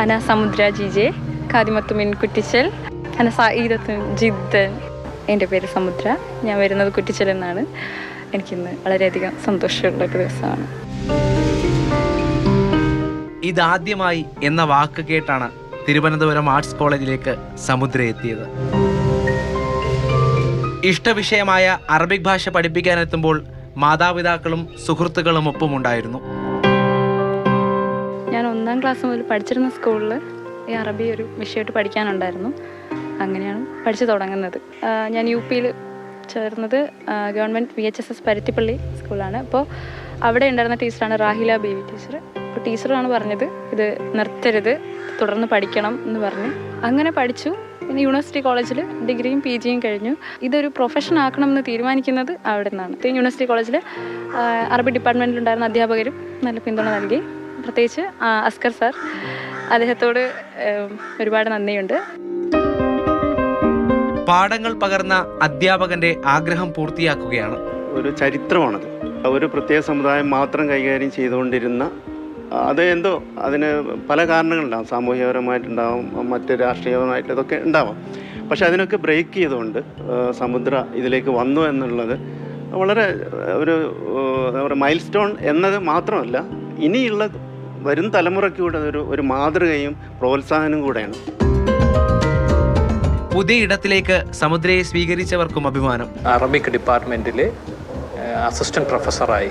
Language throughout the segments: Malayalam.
أنا സമുദ്ര ജി ജെ കാതിമത്തുമിൻ കുറ്റിച്ചൽ അന സായിദത്തുൻ ജിദ്ദൻ എൻ്റെ പേര് സമുദ്ര ഞാൻ വരുന്നത് കുറ്റിച്ചൽ എന്നാണ് എനിക്കിന്ന് വളരെയധികം സന്തോഷമുള്ള ഒരു ദിവസമാണ് ഇതാദ്യമായി എന്ന വാക്ക് കേട്ടാണ് തിരുവനന്തപുരം ആർട്സ് കോളേജിലേക്ക് സമുദ്ര എത്തിയത് ഇഷ്ടവിഷയമായ അറബിക് ഭാഷ പഠിപ്പിക്കാനെത്തുമ്പോൾ മാതാപിതാക്കളും സുഹൃത്തുക്കളും ഒപ്പമുണ്ടായിരുന്നു ഞാൻ ഒന്നാം ക്ലാസ് മുതൽ പഠിച്ചിരുന്ന സ്കൂളിൽ ഈ അറബി ഒരു വിഷയമായിട്ട് പഠിക്കാനുണ്ടായിരുന്നു. അങ്ങനെയാണ് പഠിച്ചു തുടങ്ങുന്നത്. ഞാൻ യു പിയിൽ ചേർന്നത് government V H S S Paruthippally സ്കൂളാണ് അപ്പോൾ അവിടെ ഉണ്ടായിരുന്ന ടീച്ചറാണ് റാഹില ബേബി ടീച്ചർ അപ്പോൾ ടീച്ചറാണ് പറഞ്ഞത് ഇത് നിർത്തരുത് തുടർന്ന് പഠിക്കണം എന്ന് പറഞ്ഞു. അങ്ങനെ പഠിച്ചു. പിന്നെ യൂണിവേഴ്സിറ്റി കോളേജിൽ ഡിഗ്രിയും പി ജിയും കഴിഞ്ഞു. ഇതൊരു പ്രൊഫഷൻ ആക്കണം എന്ന് തീരുമാനിക്കുന്നത് അവിടെ നിന്നാണ് യൂണിവേഴ്സിറ്റി കോളേജിൽ അറബി ഡിപ്പാർട്ട്മെന്റിലുണ്ടായിരുന്ന അധ്യാപകരും നല്ല പിന്തുണ നൽകി. പ്രത്യേകിച്ച് അസ്കർ സാർ അദ്ദേഹത്തോട് ഒരുപാട് നന്ദിയുണ്ട്. പാഠങ്ങൾ പകർന്ന അധ്യാപകന്റെ ആഗ്രഹം പൂർത്തിയാക്കുകയാണ്. ഒരു ചരിത്രമാണത്. ഒരു പ്രത്യേക സമുദായം മാത്രം കൈകാര്യം ചെയ്തുകൊണ്ടിരുന്ന അത് എന്തോ അതിന് പല കാരണങ്ങളുണ്ടാവും. സാമൂഹികപരമായിട്ടുണ്ടാവും മറ്റ് രാഷ്ട്രീയപരമായിട്ട് ഇതൊക്കെ ഉണ്ടാവാം. പക്ഷെ അതിനൊക്കെ ബ്രേക്ക് ചെയ്തുകൊണ്ട് സമുദ്ര ഇതിലേക്ക് വന്നു എന്നുള്ളത് വളരെ ഒരു മൈൽ സ്റ്റോൺ എന്നത് മാത്രമല്ല ഇനിയുള്ള വരും തലമുറയ്ക്ക് കൂടെ ഒരു ഒരു മാതൃകയും പ്രോത്സാഹനവും കൂടെയാണ്. പുതിയ ഇടത്തിലേക്ക് സമുദ്രയെ സ്വീകരിച്ചവർക്കും അഭിമാനം. അറബിക് ഡിപ്പാർട്ട്മെന്റിൽ അസിസ്റ്റന്റ് പ്രൊഫസറായി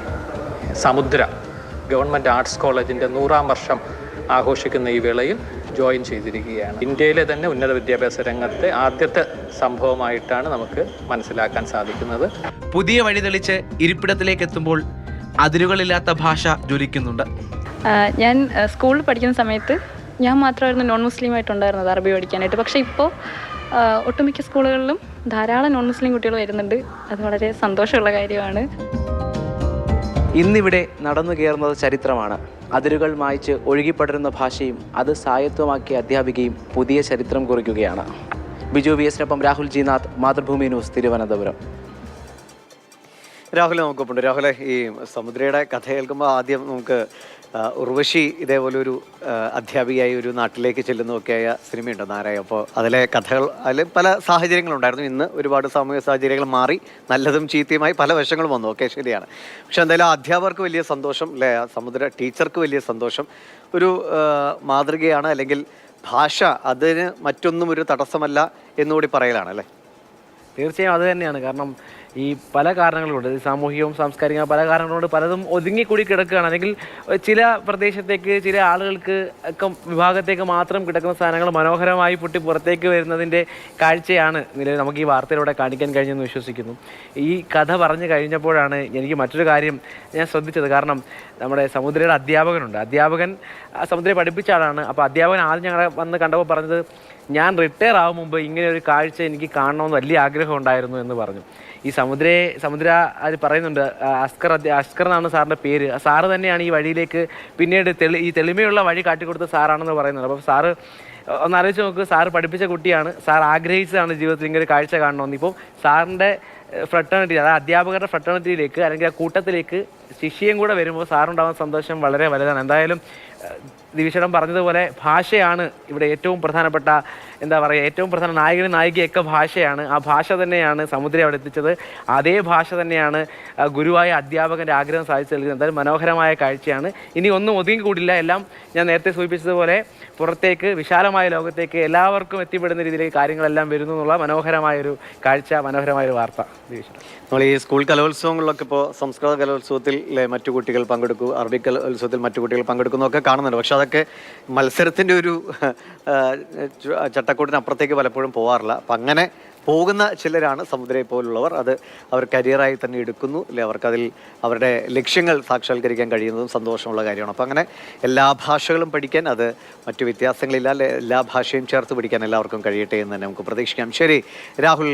സമുദ്ര ഗവൺമെന്റ് ആർട്സ് കോളേജിന്റെ നൂറാം വർഷം ആഘോഷിക്കുന്ന ഈ വേളയിൽ ജോയിൻ ചെയ്തിരിക്കുകയാണ്. ഇന്ത്യയിലെ തന്നെ ഉന്നത വിദ്യാഭ്യാസ രംഗത്തെ ആദ്യത്തെ സംഭവമായിട്ടാണ് നമുക്ക് മനസ്സിലാക്കാൻ സാധിക്കുന്നത്. പുതിയ വഴി തെളിച്ച് ഇരിപ്പിടത്തിലേക്ക് എത്തുമ്പോൾ അതിരുകളില്ലാത്ത ഭാഷ ജ്വലിക്കുന്നുണ്ട്. ഞാൻ സ്കൂളിൽ പഠിക്കുന്ന സമയത്ത് ഞാൻ മാത്രമായിരുന്നു നോൺ മുസ്ലിം ആയിട്ടുണ്ടായിരുന്നത് അറബി പഠിക്കാനായിട്ട്. പക്ഷേ ഇപ്പോൾ ഒട്ടുമിക്ക സ്കൂളുകളിലും ധാരാളം നോൺ മുസ്ലിം കുട്ടികൾ വരുന്നുണ്ട്. അത് വളരെ സന്തോഷമുള്ള കാര്യമാണ്. ഇന്നിവിടെ നടന്നു കയറുന്നത് ചരിത്രമാണ്. അതിരുകൾ മായ്ച്ച് ഒഴുകിപ്പടരുന്ന ഭാഷയും അത് സായത്വമാക്കിയ അധ്യാപികയും പുതിയ ചരിത്രം കുറിക്കുകയാണ്. ബിജു വി എസിനൊപ്പം രാഹുൽ ജിനാഥ് മാതൃഭൂമി ന്യൂസ് തിരുവനന്തപുരം. രാഹുൽ നമുക്കൊപ്പുണ്ട് രാഹുലെ ഈ സമുദ്രയുടെ കഥ കേൾക്കുമ്പോൾ ആദ്യം നമുക്ക് ഉർവശി ഇതേപോലെ ഒരു അധ്യാപികയായി ഒരു നാട്ടിലേക്ക് ചെല്ലുന്നതൊക്കെയായ സിനിമയുണ്ട് നാരായ അപ്പോൾ അതിലെ കഥകൾ അതിൽ പല സാഹചര്യങ്ങളുണ്ടായിരുന്നു. ഇന്ന് ഒരുപാട് സാമൂഹിക സാഹചര്യങ്ങൾ മാറി നല്ലതും ചീത്തയുമായി പല വശങ്ങളും വന്നു. ഓക്കെ ശരിയാണ്. പക്ഷെ എന്തായാലും അധ്യാപകർക്ക് വലിയ സന്തോഷം അല്ലേ? സമുദ്ര ടീച്ചർക്ക് വലിയ സന്തോഷം. ഒരു മാതൃകയാണ് അല്ലെങ്കിൽ ഭാഷ അതിന് മറ്റൊന്നും ഒരു തടസ്സമല്ല എന്നുകൂടി പറയലാണ് അല്ലേ? തീർച്ചയായും അത് തന്നെയാണ്. കാരണം ഈ പല കാരണങ്ങളുണ്ട്. സാമൂഹികവും സാംസ്കാരികവും പല കാരണങ്ങളുണ്ട്. പലതും ഒതുങ്ങിക്കൂടി കിടക്കുകയാണ്. അല്ലെങ്കിൽ ചില പ്രദേശത്തേക്ക് ചില ആളുകൾക്ക് ഒക്കെ വിഭാഗത്തേക്ക് മാത്രം കിടക്കുന്ന സാധനങ്ങൾ മനോഹരമായി പൊട്ടി പുറത്തേക്ക് വരുന്നതിന്റെ കാഴ്ചയാണ് നിലവിൽ നമുക്ക് ഈ വാർത്തയിലൂടെ കാണിക്കാൻ കഴിഞ്ഞെന്ന് വിശ്വസിക്കുന്നു. ഈ കഥ പറഞ്ഞു കഴിഞ്ഞപ്പോഴാണ് എനിക്ക് മറ്റൊരു കാര്യം ഞാൻ ശ്രദ്ധിച്ചത്. കാരണം നമ്മുടെ സമുദ്രയുടെ അധ്യാപകനുണ്ട്. അധ്യാപകൻ സമുദ്രയെ പഠിപ്പിച്ച ആളാണ്. അപ്പോൾ അധ്യാപകൻ ആദ്യം ഞങ്ങളെ വന്ന് കണ്ടപ്പോൾ പറഞ്ഞത് ഞാൻ റിട്ടയർ ആവും മുമ്പ് ഇങ്ങനെ ഒരു കാഴ്ച എനിക്ക് കാണണമെന്ന് വലിയ ആഗ്രഹം ഉണ്ടായിരുന്നു എന്ന് പറഞ്ഞു. ഈ സമുദ്രയെ സമുദ്ര അത് പറയുന്നുണ്ട് അസ്കർ അസ്കർ എന്നാണ് സാറിന്റെ പേര്. സാറ് തന്നെയാണ് ഈ വഴിയിലേക്ക് പിന്നീട് തെളി ഈ തെളിമയുള്ള വഴി കാട്ടിക്കൊടുത്ത സാറാണെന്ന് പറയുന്നുണ്ട്. അപ്പോൾ സാറ് ഒന്ന് ആലോചിച്ച് നോക്ക് സാറ് പഠിപ്പിച്ച കുട്ടിയാണ്. സാർ ആഗ്രഹിച്ചതാണ് ജീവിതത്തിൽ ഇങ്ങനെ കാഴ്ച കാണണമെന്ന്. ഇപ്പം സാറിന്റെ ഫ്രട്ടേണിറ്റി അതായത് അധ്യാപകരുടെ ഫ്രട്ടേണിറ്റിയിലേക്ക് അല്ലെങ്കിൽ ആ കൂട്ടത്തിലേക്ക് ശിഷ്യയും കൂടെ വരുമ്പോൾ സാറുണ്ടാകുന്ന സന്തോഷം വളരെ വലുതാണ്. എന്തായാലും ദിവിഷടം പറഞ്ഞതുപോലെ ഭാഷയാണ് ഇവിടെ ഏറ്റവും പ്രധാനപ്പെട്ട എന്താ പറയുക ഏറ്റവും പ്രധാന നായകനും നായികയൊക്കെ ഭാഷയാണ്. ആ ഭാഷ തന്നെയാണ് സമുദ്രം അവിടെ എത്തിച്ചത്. അതേ ഭാഷ തന്നെയാണ് ഗുരുവായ അധ്യാപകന്റെ ആഗ്രഹം സാധിച്ചു നൽകുന്നത്. എന്തായാലും മനോഹരമായ കാഴ്ചയാണ്. ഇനി ഒന്നും ഒതുങ്ങിക്കൂടില്ല എല്ലാം ഞാൻ നേരത്തെ സൂചിപ്പിച്ചതുപോലെ പുറത്തേക്ക് വിശാലമായ ലോകത്തേക്ക് എല്ലാവർക്കും എത്തിപ്പെടുന്ന രീതിയിലേക്ക് കാര്യങ്ങളെല്ലാം വരുന്നു എന്നുള്ള മനോഹരമായൊരു കാഴ്ച മനോഹരമായൊരു വാർത്ത. നമ്മൾ ഈ സ്കൂൾ കലോത്സവങ്ങളിലൊക്കെ ഇപ്പോൾ സംസ്കൃത കലോത്സവത്തിൽ മറ്റു കുട്ടികൾ പങ്കെടുക്കും അറബി കലോത്സവത്തിൽ മറ്റു കുട്ടികൾ പങ്കെടുക്കുന്നതൊക്കെ കാണുന്നുണ്ട്. പക്ഷെ അതൊക്കെ മത്സരത്തിന്റെ ഒരു ചട്ടക്കൂടിനപ്പുറത്തേക്ക് പലപ്പോഴും പോകാറില്ല അപ്പം അങ്ങനെ പോകുന്ന ചിലരാണ് സമുദ്രയെ പോലുള്ളവർ. അത് അവർ കരിയറായി തന്നെ എടുക്കുന്നു. അല്ലെ അവർക്കതിൽ അവരുടെ ലക്ഷ്യങ്ങൾ സാക്ഷാത്കരിക്കാൻ കഴിയുന്നതും സന്തോഷമുള്ള കാര്യമാണ്. അപ്പം അങ്ങനെ എല്ലാ ഭാഷകളും പഠിക്കാൻ അത് മറ്റു വ്യത്യാസങ്ങളില്ല. എല്ലാ ഭാഷയും ചേർത്ത് പഠിക്കാൻ എല്ലാവർക്കും കഴിയട്ടെ എന്ന് തന്നെ നമുക്ക് പ്രതീക്ഷിക്കാം. ശരി രാഹുൽ